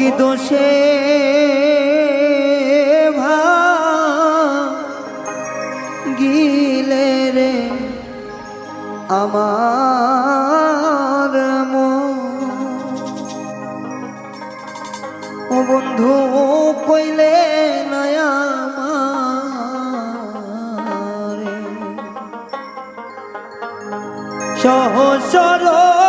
কি দোষে গিলে রে আমার ও বন্ধু কইলে নয়া সহসরল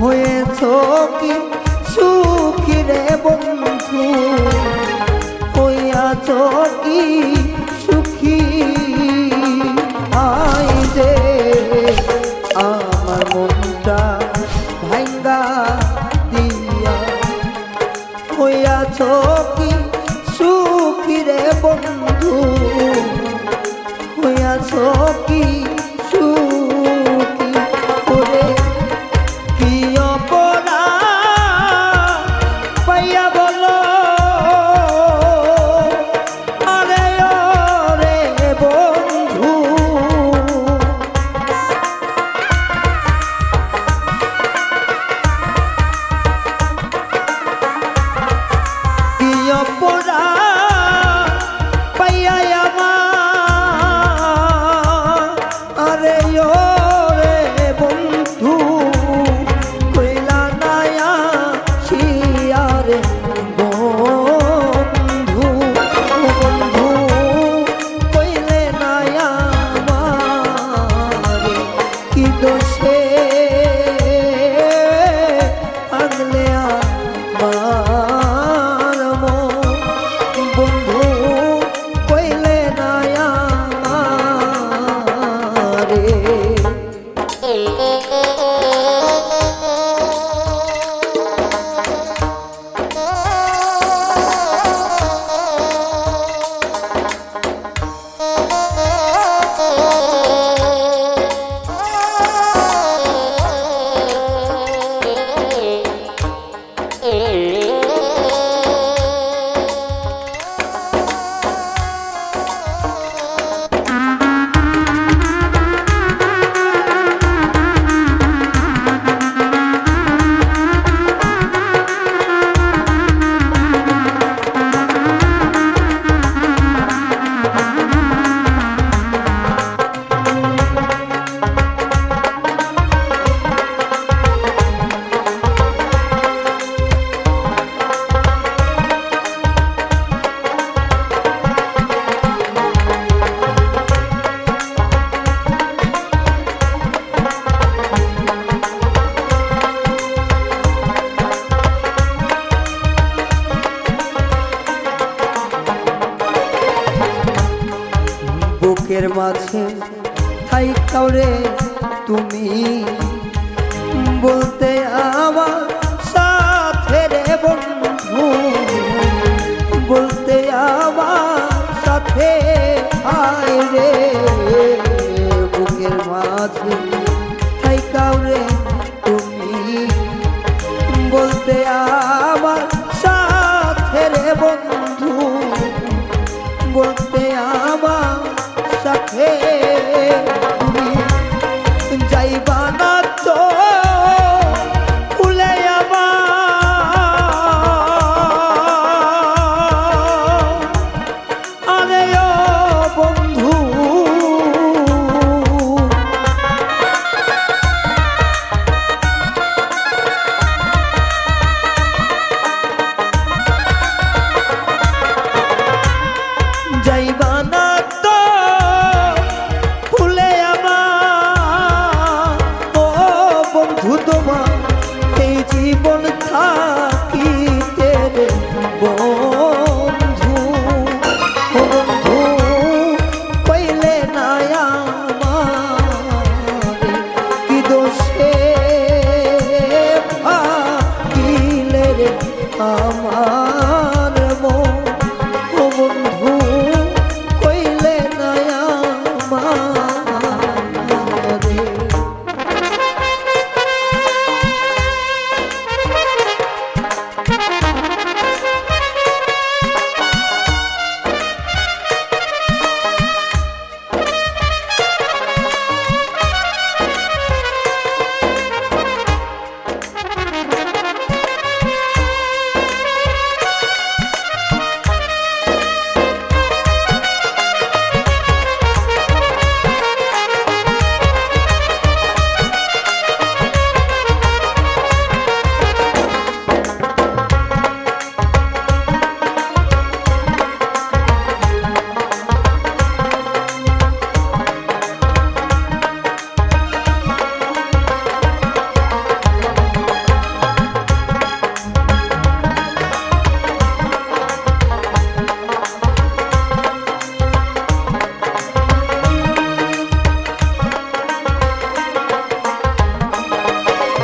হয়েছ কি? সুখী রে বন্ধু, হইয়াছ কি সুখী? আই যে আমার মনটা ভাঙ্গা দিয়া। হইয়াছ কি সুখী রে বন্ধু, হইয়াছ কি মাঝে। থাই কাউরে, তুমি বলতে আমার সাথে রে বন্ধু। বলতে আমার সাথে আয় রে। বুকের মাঝে থাই কাউরে, তুমি বলতে আমার সাথে রে বন্ধু। বলতে আমার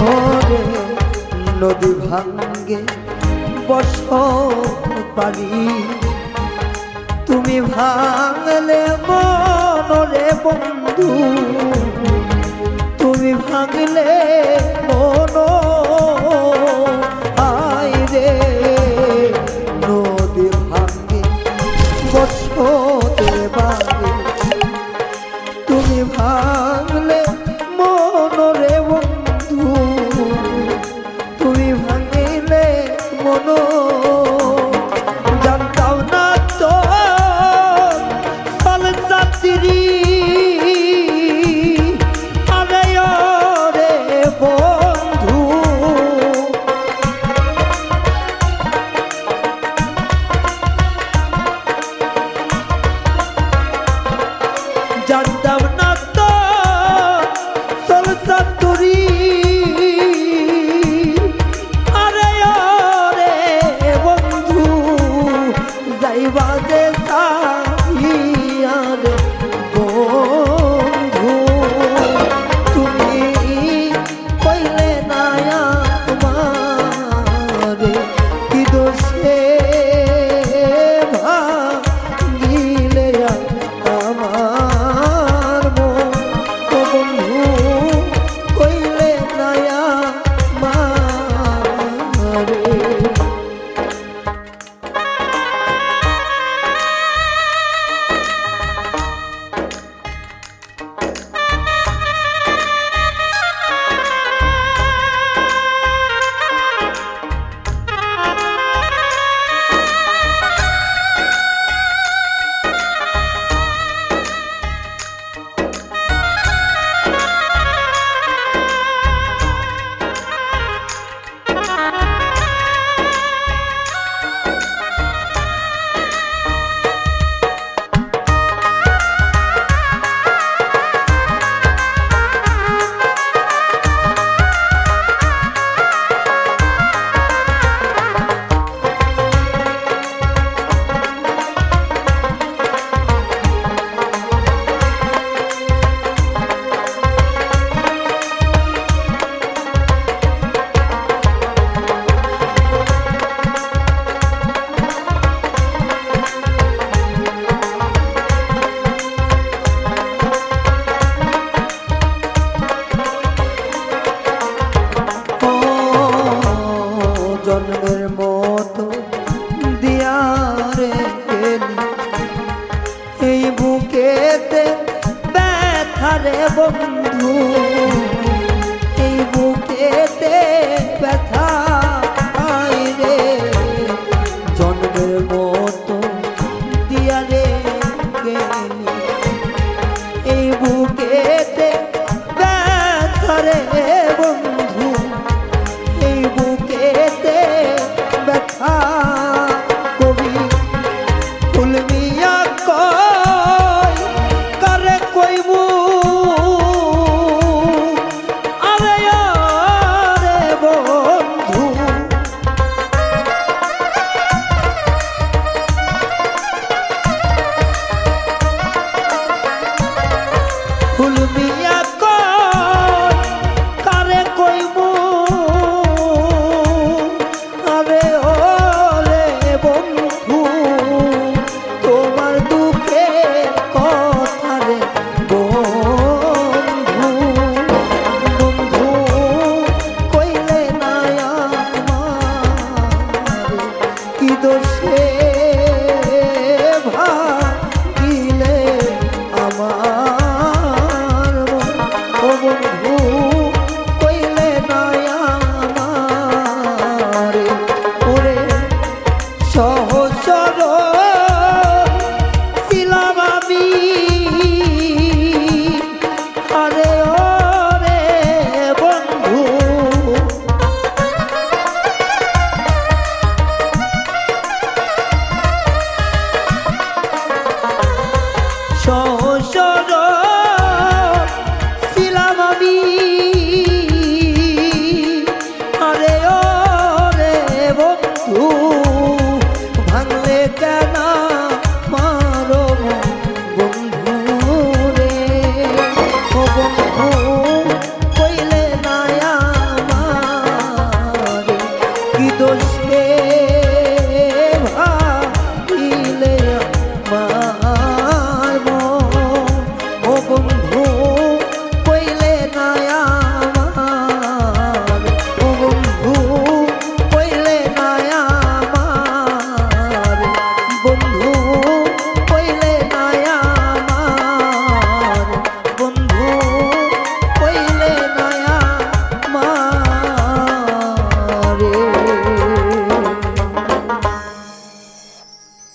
ভরে নদী ভাঙ্গে বস পারি তুমি ভাঙলে মনরে বন্ধু তুমি ভাঙলে মন